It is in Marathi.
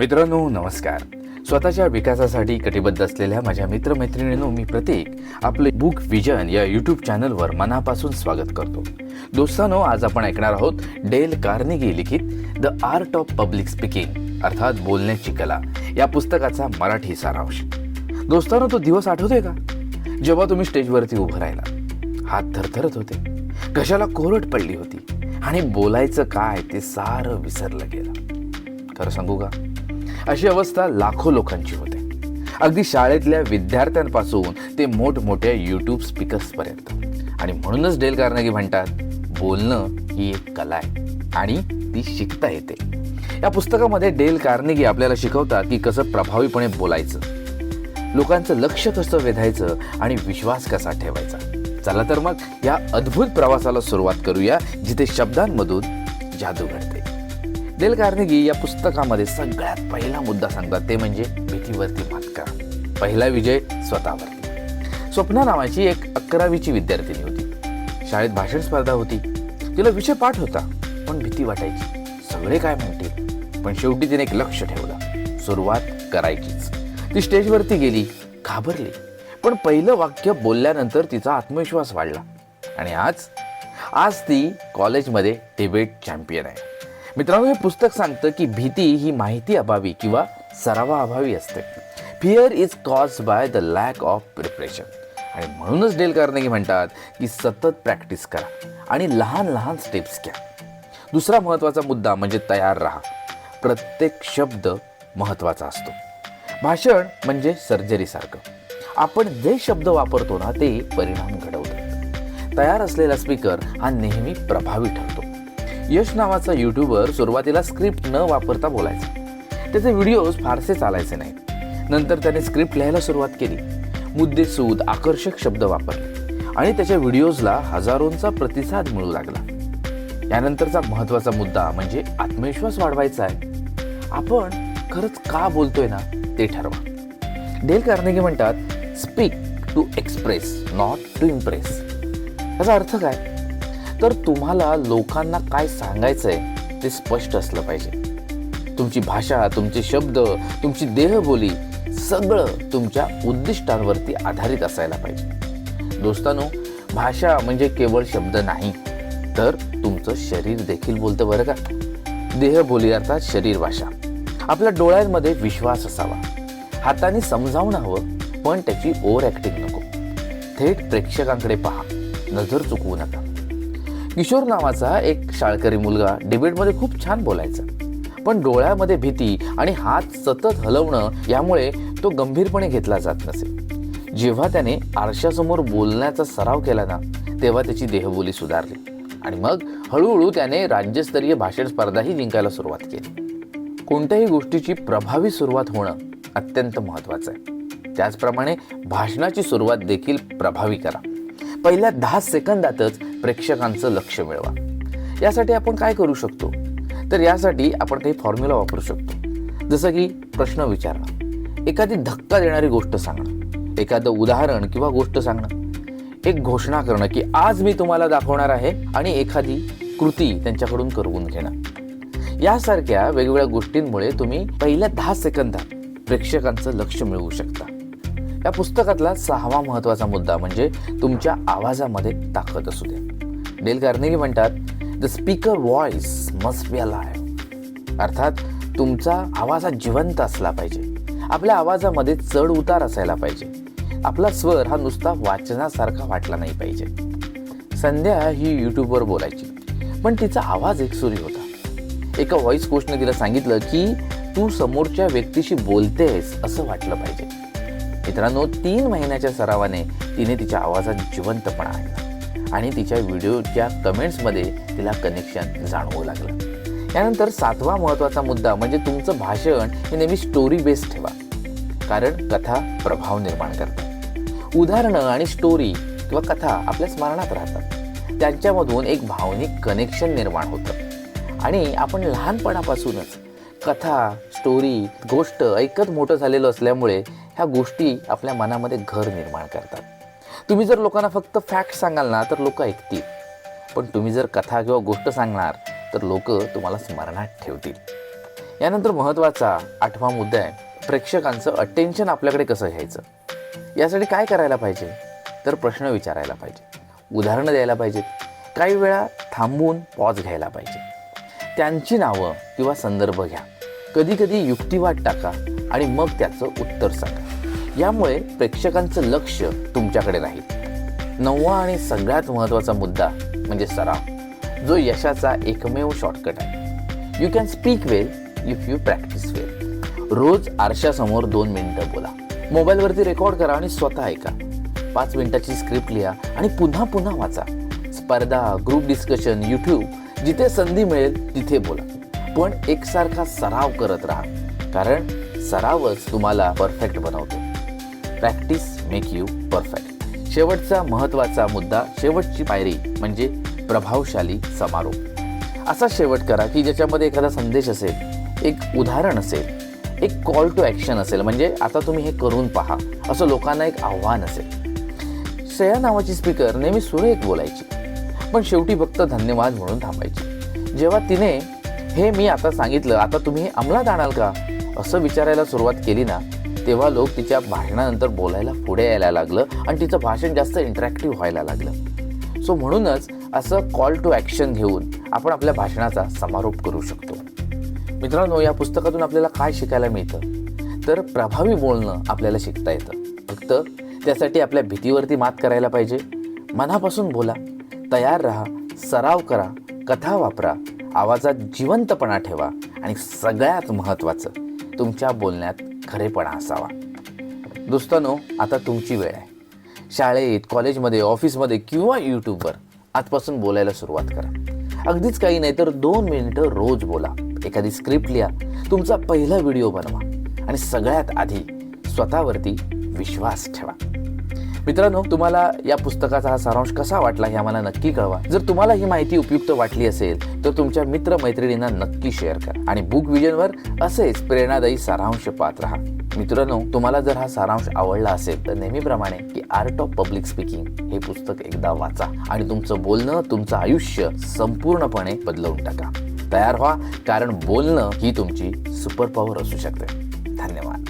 मित्रांनो नमस्कार. स्वतःच्या विकासासाठी कटिबद्ध असलेल्या माझ्या मित्रमैत्रिणींनो मी प्रतीक आपले बुक विजन या यूट्यूब चॅनलवर मनापासून स्वागत करतो. दोस्तांनो आज आपण ऐकणार आहोत डेल कार्नेगी लिखित the art of public speaking अर्थात बोलण्याची कला या पुस्तकाचा मराठी सारांश. दोस्तानो तो दिवस आठवतोय का? जेव्हा तुम्ही स्टेजवरती उभं राहिला हात थरथरत होते. कशाला कोरट पडली होती? आणि बोलायचं काय ते सारं विसरलं गेलं. खरं सांगू का? अशी अवस्था लाखो लोकांची होते. अगदी शाळेतल्या विद्यार्थ्यांपासून ते मोठमोठ्या यूट्यूब स्पीकर्सपर्यंत आणि म्हणूनच डेल कार्नेगी म्हणतात बोलणं ही एक कला आहे आणि ती शिकता येते. या पुस्तकामध्ये डेल कार्नेगी आपल्याला शिकवतात की कसं प्रभावीपणे बोलायचं. लोकांचं लक्ष कसं वेधायचं आणि विश्वास कसा ठेवायचा. चला तर मग या अद्भुत प्रवासाला सुरुवात करूया जिथे शब्दांमधून जादू घडते. डेल कार्नेगी या पुस्तकामध्ये सगळ्यात पहिला मुद्दा सांगतात ते म्हणजे भीतीवरती मात करा. पहिला विजय स्वतःवरती. स्वप्ना नावाची एक अकरावीची विद्यार्थिनी होती. शाळेत भाषण स्पर्धा होती. तिला विषय पाठ होता पण भीती वाटायची. सगळे काय म्हणतील? पण शेवटी तिने एक लक्ष ठेवलं. सुरुवात करायचीच. ती स्टेजवरती गेली घाबरली. पण पहिलं वाक्य बोलल्यानंतर तिचा आत्मविश्वास वाढला. आणि आज आज ती कॉलेजमध्ये डिबेट चॅम्पियन आहे. मित्रांनो हे पुस्तक सांगतं की भीती ही माहिती अभावी किंवा सरावाअभावी असते. Fear is cause by the lack of preparation आणि म्हणूनच डेल कार्नेगी म्हणतात की सतत प्रॅक्टिस करा आणि लहान लहान स्टेप्स घ्या. दुसरा महत्त्वाचा मुद्दा म्हणजे तयार राहा. प्रत्येक शब्द महत्त्वाचा असतो. भाषण म्हणजे सर्जरीसारखं आपण जे शब्द वापरतो ना ते परिणाम घडवतात तयार असलेला स्पीकर हा नेहमी प्रभावी ठरतो. यश नावाचा युट्यूबर सुरुवातीला स्क्रिप्ट न वापरता बोलायचा. त्याचे व्हिडिओज फारसे चालायचे नाही नंतर त्याने स्क्रिप्ट लिहायला सुरुवात केली. मुद्देसूद आकर्षक शब्द वापरले. आणि त्याच्या व्हिडिओजला हजारोंचा प्रतिसाद मिळू लागला. यानंतरचा महत्त्वाचा मुद्दा म्हणजे आत्मविश्वास वाढवायचा आहे. आपण खरंच का बोलतोय ना ते ठरवा. डेल कार्नेगी म्हणतात speak to express not to impress याचा अर्थ काय? तर तुम्हाला लोकांना काय सांगायचं आहे ते स्पष्ट असलं पाहिजे. तुमची भाषा तुमचे शब्द तुमची देहबोली सगळं तुमच्या उद्दिष्टांवरती आधारित असायला पाहिजे. दोस्तानो भाषा म्हणजे केवळ शब्द नाही तर तुमचं शरीर देखील बोलतं बरं का? देहबोली अर्थात शरीर भाषा. आपल्या डोळ्यांमध्ये विश्वास असावा. हाताने समजावून हवं पण त्याची ओव्हर ॲक्टिंग नको. थेट प्रेक्षकांकडे पहा. नजर चुकवू नका. किशोर नावाचा एक शाळकरी मुलगा डिबेटमध्ये खूप छान बोलायचा. पण डोळ्यामध्ये भीती आणि हात सतत हलवणं यामुळे तो गंभीरपणे घेतला जात नसे. जेव्हा त्याने आरशासमोर बोलण्याचा सराव केला ना तेव्हा त्याची देहबोली सुधारली. आणि मग हळूहळू त्याने राज्यस्तरीय भाषण स्पर्धाही जिंकायला सुरुवात केली. कोणत्याही गोष्टीची प्रभावी सुरुवात होणं अत्यंत महत्त्वाचं आहे. त्याचप्रमाणे भाषणाची सुरुवात देखील प्रभावी करा. पहिल्या दहा सेकंदातच प्रेक्षकांचं लक्ष मिळवा. यासाठी आपण काय करू शकतो? तर यासाठी आपण काही फॉर्म्युला वापरू शकतो. जसं की प्रश्न विचारणं. एखादी धक्का देणारी गोष्ट सांगणं. एखादं उदाहरण किंवा गोष्ट सांगणं. एक घोषणा करणं की आज मी तुम्हाला दाखवणार आहे आणि एखादी कृती त्यांच्याकडून करवून घेणं. यासारख्या वेगवेगळ्या गोष्टींमुळे तुम्ही पहिल्या दहा सेकंदात प्रेक्षकांचं लक्ष मिळवू शकता. या पुस्तकातला सहावा महत्त्वाचा मुद्दा म्हणजे तुमच्या आवाजामध्ये ताकद असू दे. डेल कार्नेगी म्हणतात the speaker voice must be alive अर्थात तुमचा आवाज हा जिवंत असला पाहिजे. आपल्या आवाजामध्ये चढ उतार असायला पाहिजे. आपला स्वर हा नुसता वाचनासारखा वाटला नाही पाहिजे. संध्या ही यूट्यूबवर बोलायची. पण तिचा आवाज एकसुरी होता. एका व्हॉइस कोचने तिला सांगितलं की तू समोरच्या व्यक्तीशी बोलतेस असं वाटलं पाहिजे. मित्रांनो तीन महिन्याच्या सरावाने तिने तिच्या आवाजात जिवंतपणा आणला आणि तिच्या व्हिडिओच्या कमेंट्समध्ये तिला कनेक्शन जाणवू लागलं. यानंतर सातवा महत्त्वाचा मुद्दा म्हणजे तुमचं भाषण हे नेहमी स्टोरी बेस्ड ठेवा. कारण कथा प्रभाव निर्माण करतात उदाहरणं आणि स्टोरी किंवा कथा आपल्या स्मरणात राहतात. त्यांच्यामधून एक भावनिक कनेक्शन निर्माण होतं. आणि आपण लहानपणापासूनच कथा स्टोरी गोष्ट ऐकत मोठं झालेलं असल्यामुळे ह्या गोष्टी आपल्या मनामध्ये घर निर्माण करतात. तुम्ही जर लोकांना फक्त फॅक्ट सांगाल ना तर लोक ऐकतील. पण तुम्ही जर कथा किंवा गोष्ट सांगणार तर लोक तुम्हाला स्मरणात ठेवतील. यानंतर महत्त्वाचा आठवा मुद्दा आहे प्रेक्षकांचं अटेन्शन आपल्याकडे कसं घ्यायचं? यासाठी काय करायला पाहिजे? तर प्रश्न विचारायला पाहिजे. उदाहरणं द्यायला पाहिजेत. काही वेळा थांबून पॉज घ्यायला पाहिजे. त्यांची नावं किंवा संदर्भ घ्या. कधी कधी युक्तिवाद टाका आणि मग त्याचं उत्तर सांगा. यामुळे प्रेक्षकांचं लक्ष तुमच्याकडे राहील. नववा आणि सगळ्यात महत्त्वाचा मुद्दा म्हणजे सराव. जो यशाचा एकमेव शॉर्टकट आहे. You can speak well if you practise well रोज आरशासमोर दोन मिनटं बोला. मोबाईलवरती रेकॉर्ड करा आणि स्वतः ऐका. पाच मिनिटाची स्क्रिप्ट लिहा आणि पुन्हा पुन्हा वाचा. स्पर्धा ग्रुप डिस्कशन यूट्यूब जिथे संधी मिळेल तिथे बोला. पण एकसारखा सराव करत राहा. कारण सरावच तुम्हाला परफेक्ट बनवतो. प्रॅक्टिस मेक यू परफेक्ट शेवटचा महत्त्वाचा मुद्दा शेवटची पायरी म्हणजे प्रभावशाली समारोप. असा शेवट करा की ज्याच्यामध्ये एखादा संदेश असेल एक उदाहरण असेल एक कॉल टू ॲक्शन असेल म्हणजे आता तुम्ही हे करून पहा. असं लोकांना एक आव्हान असेल. श्रेया नावाची स्पीकर नेहमी सुरेख बोलायची. पण शेवटी फक्त धन्यवाद म्हणून थांबायची. जेव्हा तिने हे मी आता सांगितलं आता तुम्ही हे अंमलात आणाल का? असं विचारायला सुरुवात केली ना तेव्हा लोक तिच्या भाषणानंतर बोलायला पुढे यायला लागलं आणि तिचं भाषण जास्त इंटरॅक्टिव्ह व्हायला लागलं. सो म्हणूनच असं कॉल टू ॲक्शन घेऊन आपण आपल्या भाषणाचा समारोप करू शकतो. मित्रांनो या पुस्तकातून आपल्याला काय शिकायला मिळतं? तर प्रभावी बोलणं आपल्याला शिकता येतं. फक्त त्यासाठी आपल्या भीतीवरती मात करायला पाहिजे. मनापासून बोला तयार राहा सराव करा कथा वापरा आवाजात जिवंतपणा ठेवा आणि सगळ्यात महत्त्वाचं तुमच्या बोलण्यात खरेपणा असावा. दोस्तानो आता तुमची वेळ आहे. शाळेत कॉलेजमध्ये ऑफिसमध्ये किंवा यूट्यूबवर आजपासून बोलायला सुरुवात करा. अगदीच काही नाही तर दोन मिनिटं रोज बोला. एखादी स्क्रिप्ट लिहा. तुमचा पहिला व्हिडिओ बनवा. आणि सगळ्यात आधी स्वतःवरती विश्वास ठेवा. मित्रांनो तुम्हाला या पुस्तकाचा हा सारांश कसा वाटला हे आम्हाला नक्की कळवा. जर तुम्हाला ही माहिती उपयुक्त वाटली असेल तर तुमच्या मित्र मैत्रिणींना नक्की शेअर करा आणि बुक विजनवर असेच प्रेरणादायी सारांश पाहत राहा. मित्रांनो तुम्हाला जर हा सारांश आवडला असेल तर नेहमीप्रमाणे की आर्ट ऑफ पब्लिक स्पीकिंग हे पुस्तक एकदा वाचा आणि तुमचं बोलणं तुमचं आयुष्य संपूर्णपणे बदलवून टाका. तयार व्हा कारण बोलणं ही तुमची सुपर पॉवर असू शकते. धन्यवाद.